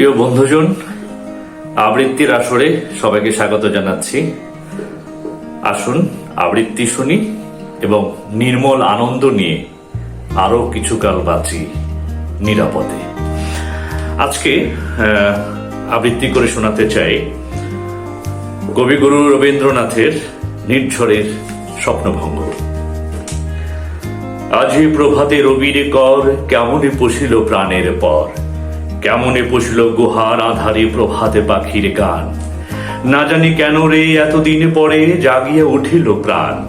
প্রিয় বন্ধুজন, আবৃত্তির আসরে সবাইকে স্বাগত জানাচ্ছি। আসুন আবৃত্তি শুনি এবং নির্মল আনন্দ নিয়ে আরও কিছুকাল বাঁচি নিরাপদে। আজকে আবৃত্তি করে শোনাতে চাই কবিগুরু রবীন্দ্রনাথের নির্ঝরের স্বপ্নভঙ্গ। আজি প্রভাতে রবির কর কেমনে পশিল প্রাণের পর? কেমনে পশিল গুহার আধারে প্রভাতে পাখির গান? না জানি কেন রে এতদিন পরে জাগিয়া উঠিল প্রাণ।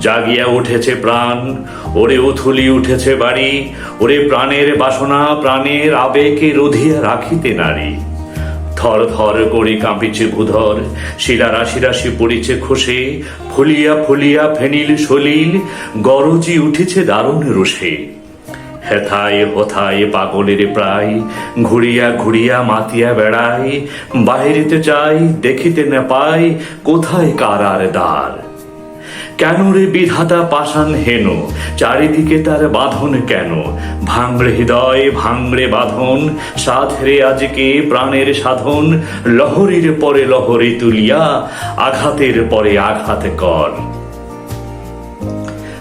জাগিয়া উঠেছে প্রাণ, ওরে উথুলি উঠেছে বাড়ি, ওরে প্রাণের বাসনা, প্রাণের আবেগে রোধিয়া রাখিতে নারী। থর থর করে কাঁপিছে ভূধর শিলা রাশি রাশি পড়িছে খসে, ফুলিয়া ফুলিয়া ফেনিল সলিল, গরজি উঠেছে দারুণ রোষে। হেথায় হথায় পাগলের প্রায়, ঘুরিয়া ঘুরিয়া মাতিয়া বেড়াই বাহিরিতে চাই দেখিতে না পাই, কোথায় কারার দ্বার? কেন রে বিধাতা পাষাণ হেন? চারিদিকে তার বাঁধন কেন? ভাঙড়ে হৃদয়, ভাঙড়ে বাঁধন, সাধরে আজকে প্রাণের সাধন, লহরীর পরে লহরী তুলিয়া, আঘাতের পরে আঘাত কর।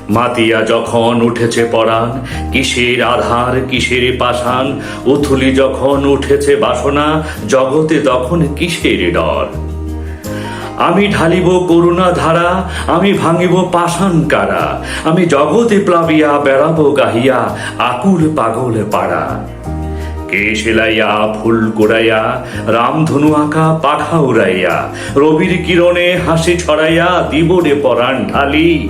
মাতিয়া যখন উঠেছে পরাণ, কিসের আধার, কিসের পাষাণ, উথুলি যখন উঠেছে বাসনা, জগতে তখন কিসের ডর? আমি ঢালিব করুণা ধারা, আমি ভাঙিব পাষাণ কারা, আমি জগতে প্লাবিয়া, বেড়াব গাহিয়া, আকুল পাগল পাড়া। কে সেলাইয়া, ফুল গোড়াইয়া, রামধনু আঁকা পাখা উড়াইয়া, রবির কিরণে হাসি ছড়াইয়া দিবরে পরাণ ঢালি।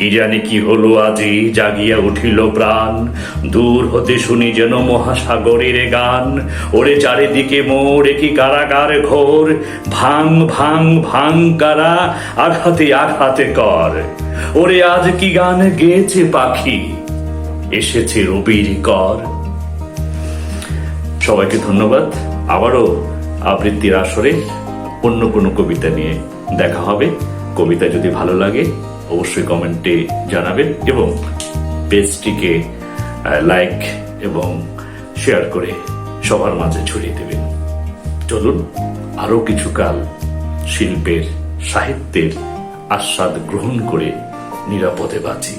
কি জানি কি হলো আজি? জাগিয়া উঠিল প্রাণ। দূর হতে শুনি যেন মহাসাগরের গান। ওরে চারিদিকে মোর কি কারাগার ঘোর? ভাং ভাং ভাং কারা? আঘাতে আঘাতে কর। ওরে আজ কি গান গেয়েছে পাখি? এসেছে রবির কর। সবাইকে ধন্যবাদ। আবারও আবৃত্তির আসরে অন্য কোনো কবিতা নিয়ে দেখা হবে। কবিতা যদি ভালো লাগে অবশ্যই কমেন্টে জানাবেন এবং পেজটিকে লাইক এবং শেয়ার করে সবার মাঝে ছড়িয়ে দেবেন। চলুন আরও কিছু কাল শিল্পের, সাহিত্যের আস্বাদ গ্রহণ করে নিরাপদে বাঁচি।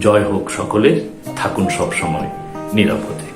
জয় হোক সকলের, থাকুন সব সময় নিরাপদে।